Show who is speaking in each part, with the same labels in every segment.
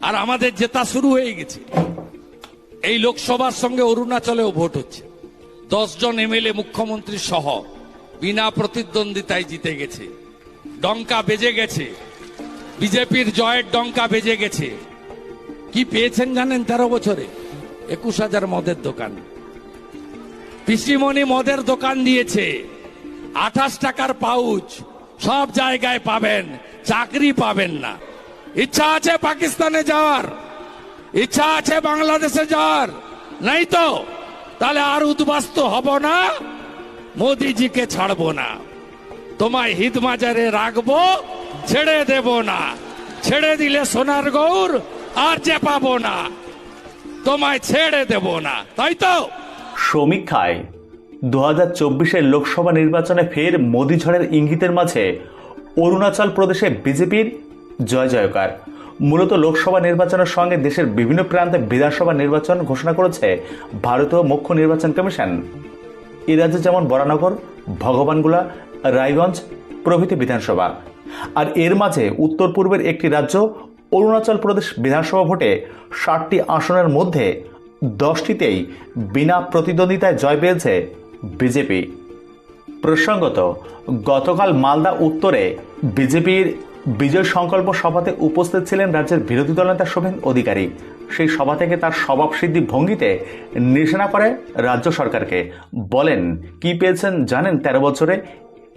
Speaker 1: আর আমাদের জেতা শুরু হয়ে গেছে। এই লোকসভার সঙ্গে অরুণাচলেও ভোট হচ্ছে। দশজন এমএলএ মুখ্যমন্ত্রী সহ বিনা প্রতিদ্বন্দ্বিতায় জিতে গেছে। ডঙ্কা বেজে গেছে। বিজেপির জয়ের ডঙ্কা বেজে গেছে। কি পেয়েছেন জানেন তেরো বছরে? একুশ হাজার মদের দোকান। পিসিমণি মদের দোকান দিয়েছে। আঠাশ টাকার পাউচ। সব জায়গায় পাবেন। চাকরি পাবেন না। ইচ্ছা আছে পাকিস্তানে যাওয়ার। ইচ্ছা আছে বাংলাদেশে যাওয়ার। নাই তো? তাহলে আর উদ্বাস্ত হব না? মোদিজিকে ছাড়বো না। তোমায় হিদমাজারে রাখব, ছেড়ে দেব না। ছেড়ে দিলে সোনার গৌর আর যে পাবো না। তোমায় ছেড়ে দেব না। তাই তো?
Speaker 2: সমীক্ষায় দু হাজার চব্বিশের লোকসভা নির্বাচনে ফের মোদী ঝড়ের ইঙ্গিতের মাঝে অরুণাচল প্রদেশে বিজেপির জয় জয়কার। মূলত লোকসভা নির্বাচনের সঙ্গে দেশের বিভিন্ন প্রান্তে বিধানসভা নির্বাচন ঘোষণা করেছে ভারতীয় মুখ্য নির্বাচন কমিশন। এ রাজ্যে যেমন বরানগর, ভগবানগুলা, রায়গঞ্জ প্রভৃতি বিধানসভা। আর এর মাঝে উত্তর পূর্বের একটি রাজ্য, অরুণাচল প্রদেশ বিধানসভা ভোটে ষাটটি আসনের মধ্যে দশটিতেই বিনা প্রতিদ্বন্দ্বিতায় জয় পেয়েছে বিজেপি। প্রসঙ্গত, গতকাল মালদা উত্তরে বিজেপির বিজয় সংকল্প সভাতে উপস্থিত ছিলেন রাজ্যের বিরোধী দলনেতা শোভেন অধিকারী। সেই সভা থেকে তার স্বভাবসিদ্ধি ভঙ্গিতে নিশানা করে রাজ্য সরকারকে। বলেন, কি পেয়েছেন জানেন তেরো বছরে?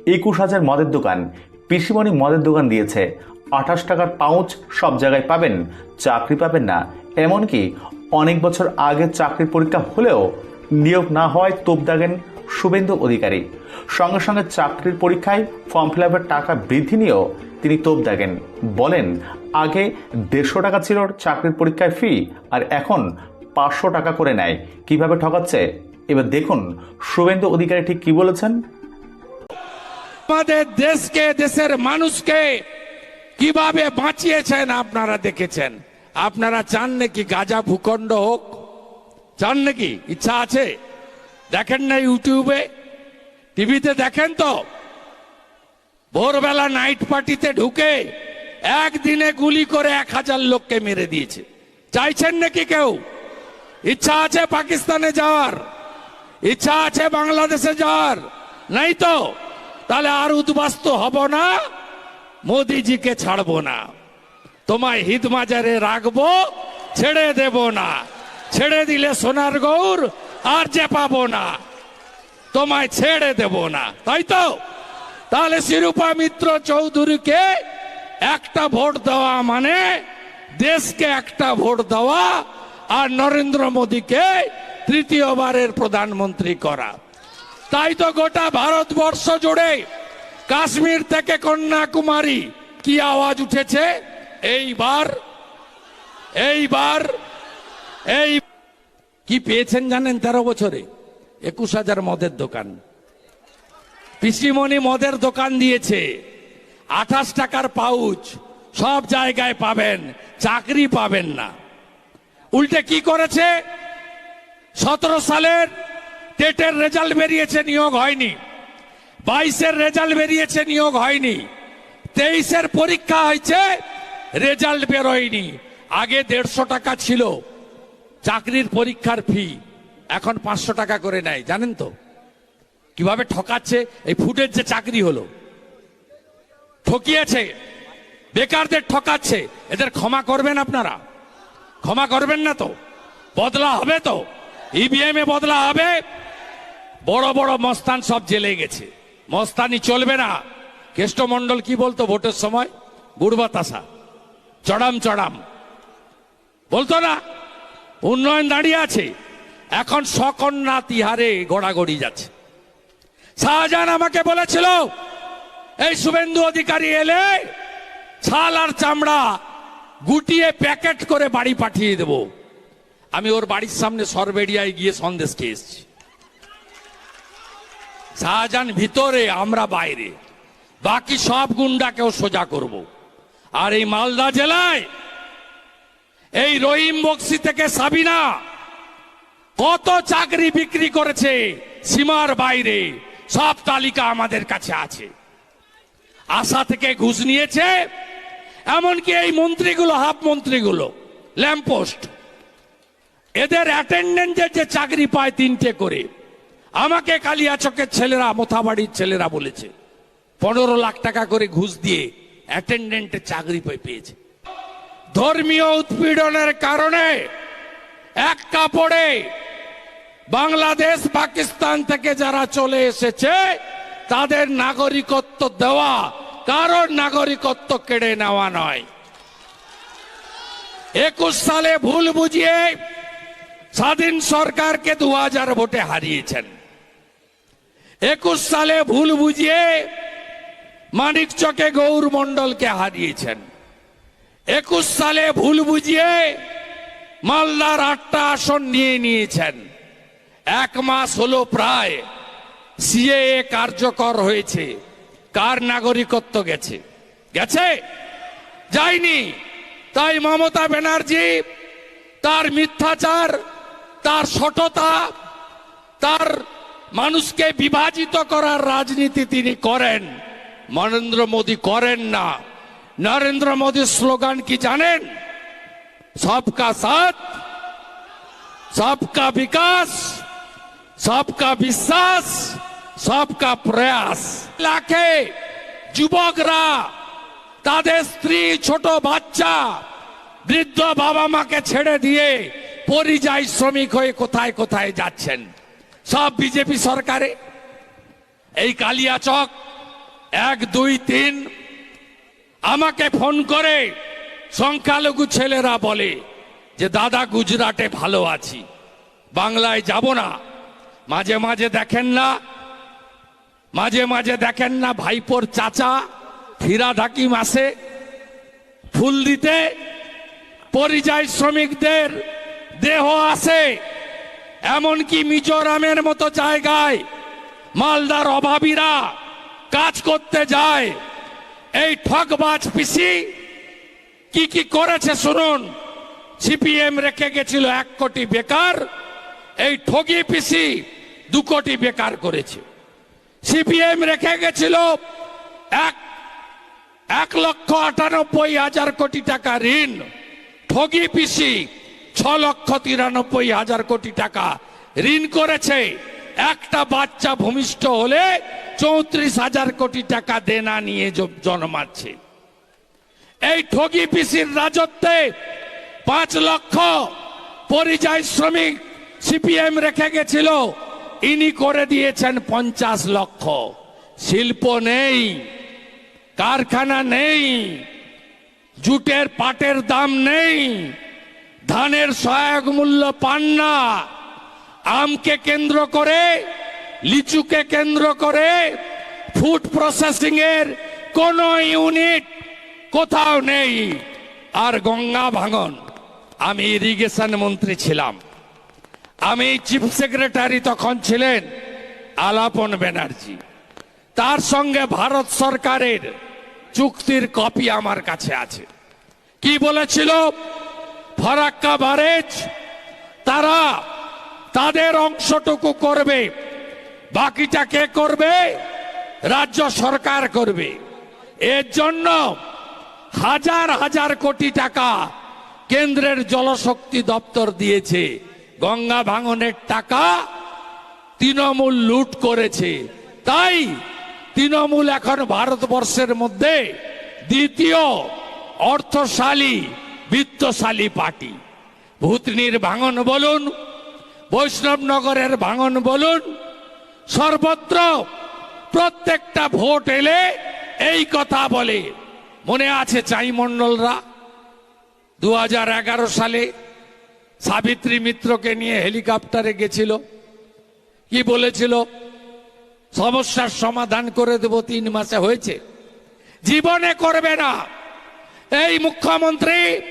Speaker 2: একুশ হাজার মদের দোকান। পিসিমণি মদের দোকান দিয়েছে। আঠাশ টাকার পাউচ সব জায়গায় পাবেন। চাকরি পাবেন না। এমনকি অনেক বছর আগে চাকরির পরীক্ষা হলেও নিয়োগ না হওয়ায় তোপ দাগেন শুভেন্দু অধিকারী। সঙ্গে সঙ্গে চাকরির পরীক্ষায় ফর্ম ফিল টাকা বৃদ্ধি নিয়েও তিনি তোপ দাগেন। বলেন, আগে দেড়শো টাকা ছিল চাকরির পরীক্ষায় ফি আর এখন পাঁচশো টাকা করে নেয়। কীভাবে ঠকাচ্ছে? এবার দেখুন, শুভেন্দু অধিকারী ঠিক কি বলেছেন?
Speaker 1: আমাদের দেশকে, দেশের মানুষকে কীভাবে বাঁচিয়েছেন আপনারা দেখেছেন? আপনারা চান নাকি গাজা ভূখণ্ড হোক? চান নাকি? ইচ্ছা আছে? দেখেন না ইউটিউবে, টিভিতে দেখেন তো, ভোরবেলা নাইট পার্টিতে ঢুকে একদিনে গুলি করে এক হাজার লোককে মেরে দিয়েছে। চাইছেন নাকি কেউ? ইচ্ছা আছে পাকিস্তানে যাওয়ার? ইচ্ছা আছে বাংলাদেশে যাওয়ার? নাই তো? তাহলে আর উদ্বাস্ত হব না, মোদিজিকে ছাড়বো না। তোমায় হিদমাজারে রাখব, ছেড়ে দেব না। ছেড়ে দিলে সোনার গৌর আর যে পাবো না, তোমায় ছেড়ে দেব না। তাই তো? তাহলে শিরূপা মিত্র চৌধুরীকে একটা ভোট দেওয়া মানে দেশকে একটা ভোট দেওয়া আর নরেন্দ্র মোদীকে তৃতীয়বারের প্রধানমন্ত্রী করা। তাই তো গোটা ভারতবর্ষ জুড়ে কাশ্মীর থেকে কন্যাকুমারী কি আওয়াজ উঠেছে? এইবার এইবার, এই কি পেয়েছেন জানেন তেরো বছরে? একুশ হাজার মদের দোকান। পিসিমণি মদের দোকান দিয়েছে। আঠাশ টাকার পাউচ সব জায়গায় পাবেন, চাকরি পাবেন না। উল্টে কি করেছে? সতেরো সালের টেটের রেজাল্ট বেরিয়েছে, নিয়োগ হয়নি। বাইশের রেজাল্ট বেরিয়েছে, নিয়োগ হয়নি। তেইশের পরীক্ষা হয়েছে, রেজাল্ট বেরোয়নি। আগে দেড়শো টাকা ছিল। চাকরির পরীক্ষার ফি এখন পাঁচশো টাকা করে নেয়, জানেন তো? কীভাবে ঠকাচ্ছে? এই ফুটের যে চাকরি হলো। ঠকিয়েছে, বেকারদের ঠকাচ্ছে, এদের ক্ষমা করবেন আপনারা? ক্ষমা করবেন না তো? বদলা হবে তো? ইভিএম এ বদলা হবে? বড় বড় মস্তান সব জেলে গেছে। মস্তানি চলবে না। কেষ্টমন্ডল কি বলতো ভোটের সময়? গুড় বাতাসা চড়াম চড়াম। বলতো না উন্নয়ন দাঁড়িয়ে আছে। এখন সকন্যা তিহারে গড়াগড়ি যাচ্ছে। শাহজাহান আমাকে বলেছিল, এই শুভেন্দু অধিকারী এলে ছাল আর চামড়া গুটিয়ে প্যাকেট করে বাড়ি পাঠিয়ে দেব। আমি ওর বাড়ির সামনে সরবেড়িয়ায় গিয়ে সন্দেশ খেয়ে এসেছি। শাহজাহান, ভিতরে, আমরা বাইরে। বাকি সব গুন্ডাকেও সোজা করব। আর এই মালদা জেলায় এই রহিম বক্সি থেকে সাবিনা কত চাকরি বিক্রি করেছে সীমার বাইরে? সব তালিকা আমাদের কাছে আছে। আশা থেকে ঘুষ নিয়েছে, এমনকি এই মন্ত্রীগুলো, হাফ মন্ত্রীগুলো ল্যাম্পপোস্ট এদের অ্যাটেন্ডেন্টের যে চাকরি পায় তিনটে করে, আমাকে কালিয়াচকের ছেলেরা, মোথাবাড়ির ছেলেরা বলেছে, পনেরো লাখ টাকা করে ঘুষ দিয়ে অ্যাটেন্ডেন্টের চাকরি পেয়ে- পেয়েছে। ধর্মীয় উৎপীড়নের কারণে এক কাপড়ে বাংলাদেশ, পাকিস্তান থেকে যারা চলে এসেছে, তাদের নাগরিকত্ব দেওয়া কারোর নাগরিকত্ব কেড়ে নেওয়া নয়। একুশ সালে ভুল বুঝিয়ে স্বাধীন সরকারকে দু হাজার ভোটে হারিয়েছেন। একুশ সালে ভুল বুঝিয়ে মানিক চকে গৌর মন্ডলকে হারিয়েছেন। একুশ সালে ভুল বুঝিয়ে মালদার আটটা আসন নিয়ে নিয়েছেন। এক মাস হলো প্রায় সিএএ কার্যকর হয়েছে। কার নাগরিকত্ব গেছে? গেছে? যায়নি। তাই মমতা ব্যানার্জি, তার মিথ্যাচার, তার সটতা তার মানুষকে বিভাজিত করার রাজনীতি তিনি করেন। নরেন্দ্র মোদী করেন না। নরেন্দ্র মোদীর স্লোগান কি জানেন সবকা সাথ সবকা বিকাশ সবকা বিশ্বাস সবকা প্রয়াস লাখে যুবকরা তাদের স্ত্রী ছোট বাচ্চা বৃদ্ধ বাবা মাকে ছেড়ে দিয়ে পরিযায়ী শ্রমিক হয়ে কোথায় কোথায় যাচ্ছেন সব বিজেপি সরকারে এই কালিয়াচক এক দুই তিন আমাকে ফোন করে সংখ্যালঘু ছেলেরা বলে যে, দাদা, গুজরাটে ভালো আছি। বাংলায় যাব না। মাঝে মাঝে দেখেন না। মাঝে মাঝে দেখেন না ভাইপোর চাচা ফিরা ঢাকিম আসে ফুল দিতে। পরিযায়ী শ্রমিকদের দেহ আসে এমনকি মিজোরামের মতো জায়গায় মালদার অভাবীরা কাজ করতে যায়। এই ঠকবাজ পিসি, কি কি করেছে শুনুন। সিপিএম রেখে গেছিল এক কোটি বেকার, এই ঠগি পিসি দু কোটি বেকার করেছে। সিপিএম রেখে গেছিল এক এক লক্ষ আটানব্বই হাজার কোটি টাকা ঋণ। ঠগি পিসি ছ লক্ষ তিরানব্বই হাজার কোটি টাকা ঋণ করেছে। একটা বাচ্চা ভূমিষ্ঠ হলে চৌত্রিশ হাজার কোটি টাকা দেনা নিয়ে জন্মাচ্ছে এই ঠগি পিসির রাজত্বে পাঁচ লক্ষ পরিযায়ী শ্রমিক সিপিএম রেখে গেছিল। ইনি করে দিয়েছেন পঞ্চাশ লক্ষ। শিল্প নেই, কারখানা নেই, জুটের পাটের দাম নেই, ধানের সহায়ক মূল্য পান না। আমকে কেন্দ্র করে, লিচুকে কেন্দ্র করে ফুড প্রসেসিং এর কোন ইউনিট কোথাও নেই। আর গঙ্গা ভাঙন। আমি ইরিগেশন মন্ত্রী ছিলাম। আমি চিফ সেক্রেটারি তখন ছিলেন আলাপন ব্যানার্জি। তার সঙ্গে ভারত সরকারের চুক্তির কপি আমার কাছে আছে। কি বলেছিল? ফরাক্কা বারেজ তারা তাদের অংশটুকু করবে। বাকিটা কে করবে? রাজ্য সরকার করবে। এর জন্য হাজার হাজার কোটি টাকা কেন্দ্রের জলশক্তি দপ্তর দিয়েছে। গঙ্গা ভাঙনের টাকা তৃণমূল লুট করেছে। তাই তৃণমূল এখন ভারতবর্ষের মধ্যে দ্বিতীয় অর্থশালী, বিত্তশালী পার্টি। ভূতনির ভাঙন বলুন বৈষ্ণবনগরের ভাঙন বলুন, সর্বত্র প্রত্যেকটা ভোট এলে এই কথা বলে। মনে আছে চাই মণ্ডলরা দু সালে সাবিত্রী মিত্রকে নিয়ে হেলিকপ্টারে গেছিল। কি বলেছিল? সমস্যার সমাধান করে দেব তিন মাসে হয়েছে। জীবনে করবে না। এই মুখ্যমন্ত্রী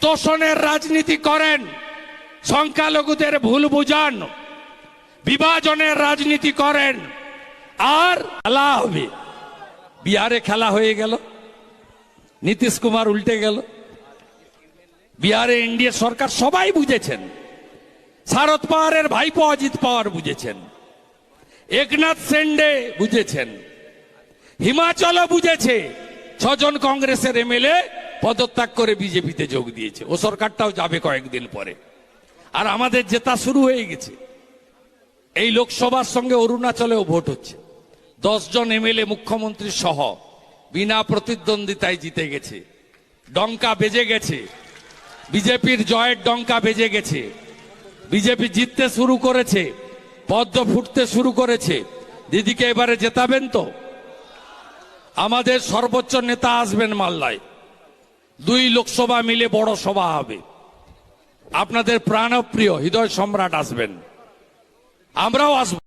Speaker 1: তোষণের রাজনীতি করেন। সংখ্যালঘুদের ভুল বুঝান, বিভাজনের রাজনীতি করেন, আর খেলা হবে। বিহারে খেলা হয়ে গেল, নীতিশ কুমার উল্টে গেল। বিহারে এনডিএ সরকার সবাই বুঝেছেন, শারদ পাওয়ারের ভাইপো অজিত পাওয়ার বুঝেছেন, একনাথ সেন্ডে বুঝেছেন, হিমাচলও বুঝেছে, ছজন কংগ্রেসের এমএলএ পদত্যাগ করে বিজেপিতে যোগ দিয়েছে। ও সরকারটাও যাবে কয়েকদিন পরে। আর আমাদের জেতা শুরু হয়ে গেছে। এই লোকসভার সঙ্গে অরুণাচলেও ভোট হচ্ছে। দশজন এমএলএ মুখ্যমন্ত্রী সহ বিনা প্রতিদ্বন্দ্বিতায় জিতে গেছে। ডঙ্কা বেজে গেছে। বিজেপির জয়ের ডঙ্কা বেজে গেছে। বিজেপি জিততে শুরু করেছে, পদ্ম ফুটতে শুরু করেছে। দিদিকে এবারে জেতাবেন তো? আমাদের সর্বোচ্চ নেতা আসবেন মাল্লায় দুই লোকসভা মিলে বড় সভা হবে। আপনাদের প্রাণপ্রিয় হৃদয় সম্রাট আসবেন। আমরাও আসব।